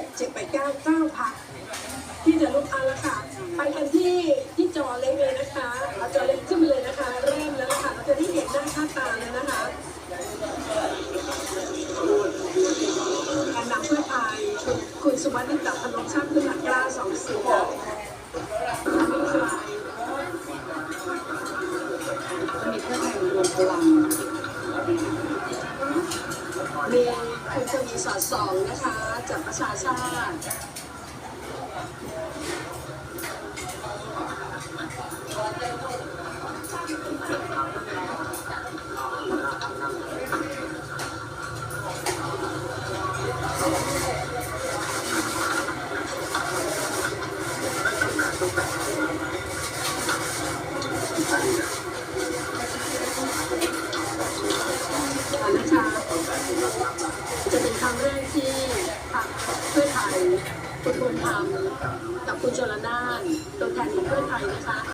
กเจ็ดแปดเก้าเก้าพักที่จะลุกอันละค่ะ ไปกันที่ที่จอเล็กเลยนะคะเอาจอเล็กขึ้นไปเลยนะคะ เริ่มแล้วนะคะเราจะได้เห็นหน้าค่าตาเลยนะคะการนำเพื่อไทยคุณสุวัสดิ์ดับพนมชาติขึ้นหลักกล้าสองเสียงมีใครมีเพื่อไทยรวมพลังมี คุณทวีสอดสองนะคะจากประชาชาติ เป็นครั้งแรกที่พรรคเพื่อไทยคุณภูมิธรรมกับคุณชลนานตัวแทนของเพื่อไทยนะคะ